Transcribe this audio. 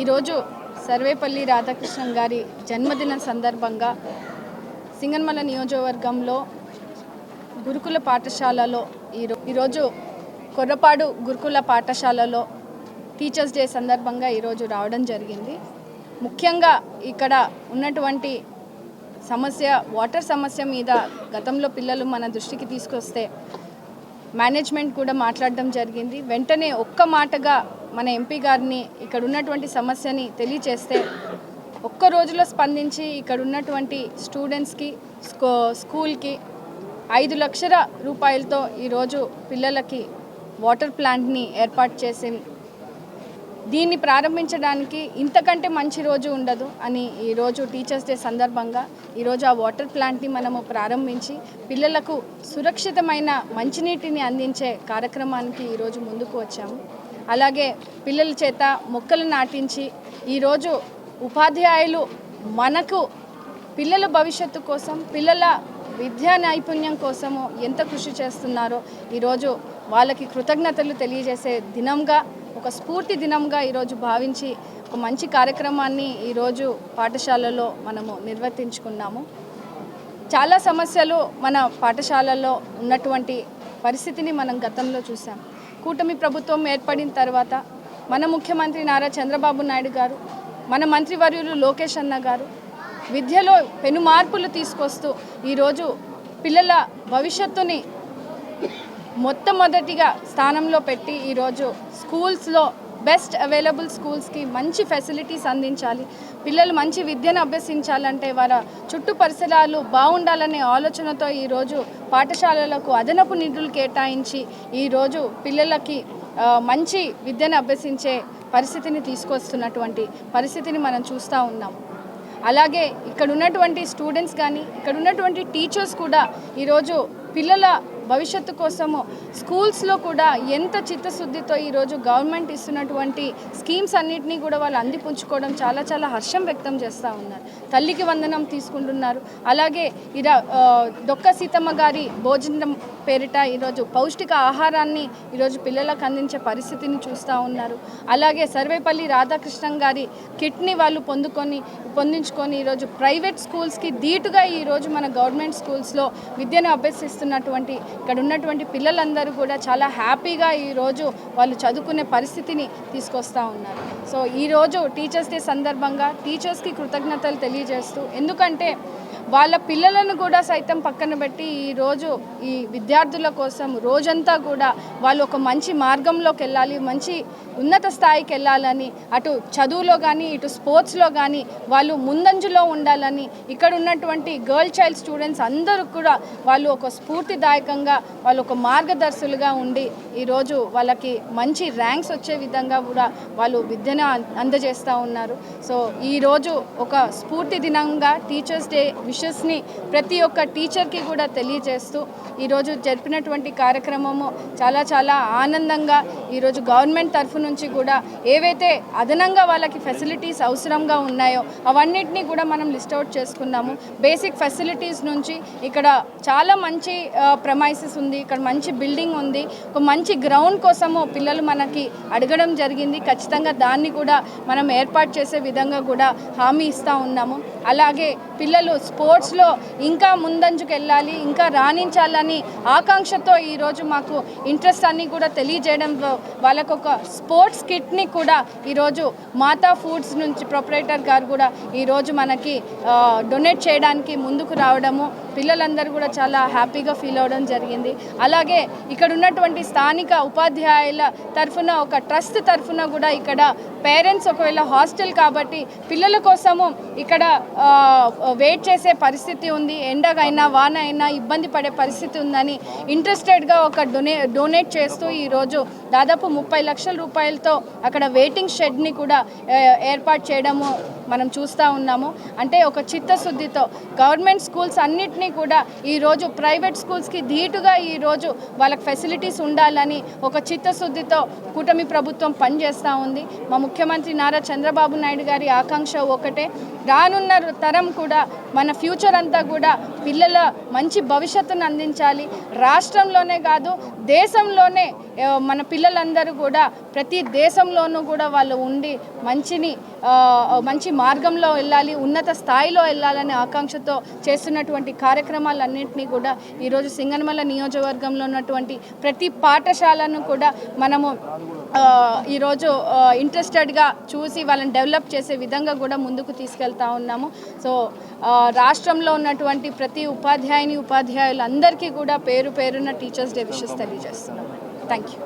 ఈరోజు సర్వేపల్లి రాధాకృష్ణన్ గారి జన్మదిన సందర్భంగా సింగన్మల నియోజకవర్గంలో గురుకుల పాఠశాలలో ఈరో ఈరోజు కొర్రపాడు గురుకుల పాఠశాలలో టీచర్స్ డే సందర్భంగా ఈరోజు రావడం జరిగింది. ముఖ్యంగా ఇక్కడ ఉన్నటువంటి సమస్య వాటర్ సమస్య మీద గతంలో పిల్లలు మన దృష్టికి తీసుకొస్తే మేనేజ్మెంట్ కూడా మాట్లాడడం జరిగింది. వెంటనే ఒక్క మాటగా మన ఎంపీ గారిని ఇక్కడ ఉన్నటువంటి సమస్యని తెలియచేస్తే ఒక్క రోజులో స్పందించి ఇక్కడ ఉన్నటువంటి స్టూడెంట్స్కి స్కూ స్కూల్కి ఐదు లక్షల రూపాయలతో ఈరోజు పిల్లలకి వాటర్ ప్లాంట్ని ఏర్పాటు చేసి దీన్ని ప్రారంభించడానికి ఇంతకంటే మంచి రోజు ఉండదు అని ఈరోజు టీచర్స్ డే సందర్భంగా ఈరోజు ఆ వాటర్ ప్లాంట్ని మనము ప్రారంభించి పిల్లలకు సురక్షితమైన మంచినీటిని అందించే కార్యక్రమానికి ఈరోజు ముందుకు వచ్చాము. అలాగే పిల్లల చేత మొక్కలు నాటించి ఈరోజు ఉపాధ్యాయులు మనకు పిల్లల భవిష్యత్తు కోసం పిల్లల విద్యా నైపుణ్యం కోసము ఎంత కృషి చేస్తున్నారో ఈరోజు వాళ్ళకి కృతజ్ఞతలు తెలియజేసే దినంగా ఒక స్ఫూర్తి దినంగా ఈరోజు భావించి ఒక మంచి కార్యక్రమాన్ని ఈరోజు పాఠశాలలో మనము నిర్వర్తించుకున్నాము. చాలా సమస్యలు మన పాఠశాలలో ఉన్నటువంటి పరిస్థితిని మనం గతంలో చూసాం. కూటమి ప్రభుత్వం ఏర్పడిన తర్వాత మన ముఖ్యమంత్రి నారా చంద్రబాబు నాయుడు గారు మన మంత్రివర్యులు లోకేష్ అన్న గారు విద్యలో పెను మార్పులు తీసుకొస్తూ ఈరోజు పిల్లల భవిష్యత్తుని మొట్టమొదటిగా స్థానంలో పెట్టి ఈరోజు స్కూల్స్లో బెస్ట్ అవైలబుల్ స్కూల్స్కి మంచి ఫెసిలిటీస్ అందించాలి. పిల్లలు మంచి విద్యను అభ్యసించాలంటే వారి చుట్టూ పరిసరాలు బాగుండాలనే ఆలోచనతో ఈరోజు పాఠశాలలకు అదనపు నిధులు కేటాయించి ఈరోజు పిల్లలకి మంచి విద్యను అభ్యసించే పరిస్థితిని తీసుకొస్తున్నటువంటి పరిస్థితిని మనం చూస్తూ ఉన్నాం. అలాగే ఇక్కడ ఉన్నటువంటి స్టూడెంట్స్ కానీ ఇక్కడ ఉన్నటువంటి టీచర్స్ కూడా ఈరోజు పిల్లల భవిష్యత్తు కోసము స్కూల్స్లో కూడా ఎంత చిత్తశుద్ధితో ఈరోజు గవర్నమెంట్ ఇస్తున్నటువంటి స్కీమ్స్ అన్నిటినీ కూడా వాళ్ళు అందిపుంచుకోవడం చాలా చాలా హర్షం వ్యక్తం చేస్తూ ఉన్నారు. తల్లికి వందనం తీసుకుంటున్నారు. అలాగే ఇరా దొక్క సీతమ్మ గారి భోజనం పేరిట ఈరోజు పౌష్టిక ఆహారాన్ని ఈరోజు పిల్లలకు అందించే పరిస్థితిని చూస్తూ ఉన్నారు. అలాగే సర్వేపల్లి రాధాకృష్ణన్ గారి కిట్ని వాళ్ళు పొందుకొని పొందించుకొని ఈరోజు ప్రైవేట్ స్కూల్స్కి ధీటుగా ఈరోజు మన గవర్నమెంట్ స్కూల్స్లో విద్యను అభ్యసిస్తున్నటువంటి ఇక్కడ ఉన్నటువంటి పిల్లలందరూ కూడా చాలా హ్యాపీగా ఈరోజు వాళ్ళు చదువుకునే పరిస్థితిని తీసుకొస్తూ ఉన్నారు. సో ఈరోజు టీచర్స్ డే సందర్భంగా టీచర్స్కి కృతజ్ఞతలు తెలియజేస్తూ ఎందుకంటే వాళ్ళ పిల్లలను కూడా సైతం పక్కన పెట్టి ఈరోజు ఈ విద్యార్థుల కోసం రోజంతా కూడా వాళ్ళు ఒక మంచి మార్గంలోకి వెళ్ళాలి మంచి ఉన్నత స్థాయికి వెళ్ళాలని అటు చదువులో కానీ ఇటు స్పోర్ట్స్లో కానీ వాళ్ళు ముందంజలో ఉండాలని ఇక్కడ ఉన్నటువంటి గర్ల్ చైల్డ్ స్టూడెంట్స్ అందరూ కూడా వాళ్ళు ఒక స్ఫూర్తిదాయకంగా వాళ్ళు ఒక మార్గదర్శులుగా ఉండి ఈరోజు వాళ్ళకి మంచి ర్యాంక్స్ వచ్చే విధంగా కూడా వాళ్ళు విద్యను అందజేస్తూ ఉన్నారు. సో ఈరోజు ఒక స్ఫూర్తి దినంగా టీచర్స్ డే విషెస్ని ప్రతి ఒక్క టీచర్కి కూడా తెలియజేస్తూ ఈరోజు జరిపినటువంటి కార్యక్రమము చాలా చాలా ఆనందంగా ఈరోజు గవర్నమెంట్ తరఫు నుంచి కూడా ఏవైతే అదనంగా వాళ్ళకి ఫెసిలిటీస్ అవసరంగా ఉన్నాయో అవన్నిటినీ కూడా మనం లిస్ట్ అవుట్ చేసుకున్నాము. బేసిక్ ఫెసిలిటీస్ నుంచి ఇక్కడ చాలా మంచి ప్రమైసెస్ ఉంది ఇక్కడ మంచి బిల్డింగ్ ఉంది. ఒక మంచి గ్రౌండ్ కోసము పిల్లలు మనకి అడగడం జరిగింది. ఖచ్చితంగా దాన్ని కూడా మనం ఏర్పాటు చేసే విధంగా కూడా హామీ ఇస్తూ ఉన్నాము. అలాగే పిల్లలు స్పోర్ట్స్లో ఇంకా ముందంజుకు వెళ్ళాలి ఇంకా రాణించాలని ఆకాంక్షతో ఈరోజు మాకు ఇంట్రెస్ట్ అన్ని కూడా తెలియజేయడంలో వాళ్ళకు ఒక స్పోర్ట్స్ కిట్ని కూడా ఈరోజు మాతా ఫుడ్స్ నుంచి ప్రొపరేటర్ గారు కూడా ఈరోజు మనకి డొనేట్ చేయడానికి ముందుకు రావడము పిల్లలందరూ కూడా చాలా హ్యాపీగా ఫీల్ అవ్వడం జరిగింది. అలాగే ఇక్కడ ఉన్నటువంటి స్థానిక ఉపాధ్యాయుల తరఫున ఒక ట్రస్ట్ తరఫున కూడా ఇక్కడ పేరెంట్స్ ఒకవేళ హాస్టల్ కాబట్టి పిల్లల కోసము ఇక్కడ వెయిట్ చేసే పరిస్థితి ఉంది. ఎండగైనా వాన అయినా ఇబ్బంది పడే పరిస్థితి ఉందని ఇంట్రెస్టెడ్గా ఒక డొనే డొనేట్ చేస్తూ ఈరోజు దాదాపు ముప్పై లక్షల రూపాయలతో అక్కడ వెయిటింగ్ షెడ్ని కూడా ఏర్పాటు చేయడము మనం చూస్తూ ఉన్నాము. అంటే ఒక చిత్తశుద్ధితో గవర్నమెంట్ స్కూల్స్ అన్నిటినీ కూడా ఈరోజు ప్రైవేట్ స్కూల్స్కి ధీటుగా ఈరోజు వాళ్ళకి ఫెసిలిటీస్ ఉండాలని ఒక చిత్తశుద్ధితో కూటమి ప్రభుత్వం పనిచేస్తూ ఉంది. మా ముఖ్యమంత్రి నారా చంద్రబాబు నాయుడు గారి ఆకాంక్ష ఒకటే. రానున్న తరం కూడా మన ఫ్యూచర్ అంతా కూడా పిల్లల మంచి భవిష్యత్తును అందించాలి. రాష్ట్రంలోనే కాదు దేశంలోనే మన పిల్లలందరూ కూడా ప్రతి దేశంలోనూ కూడా వాళ్ళు ఉండి మంచిని మంచి మార్గంలో వెళ్ళాలి ఉన్నత స్థాయిలో వెళ్ళాలనే ఆకాంక్షతో చేస్తున్నటువంటి కార్యక్రమాలన్నింటినీ కూడా ఈరోజు సింగనమల నియోజకవర్గంలో ఉన్నటువంటి ప్రతి పాఠశాలను కూడా మనము ఈరోజు ఇంట్రెస్టెడ్గా చూసి వాళ్ళని డెవలప్ చేసే విధంగా కూడా ముందుకు తీసుకెళ్తా ఉన్నాము. సో రాష్ట్రంలో ఉన్నటువంటి ప్రతి ఉపాధ్యాయుని ఉపాధ్యాయులందరికీ కూడా పేరు పేరున్న టీచర్స్ డే విషెస్ తెలియజేస్తున్నాము థ్యాంక్ యూ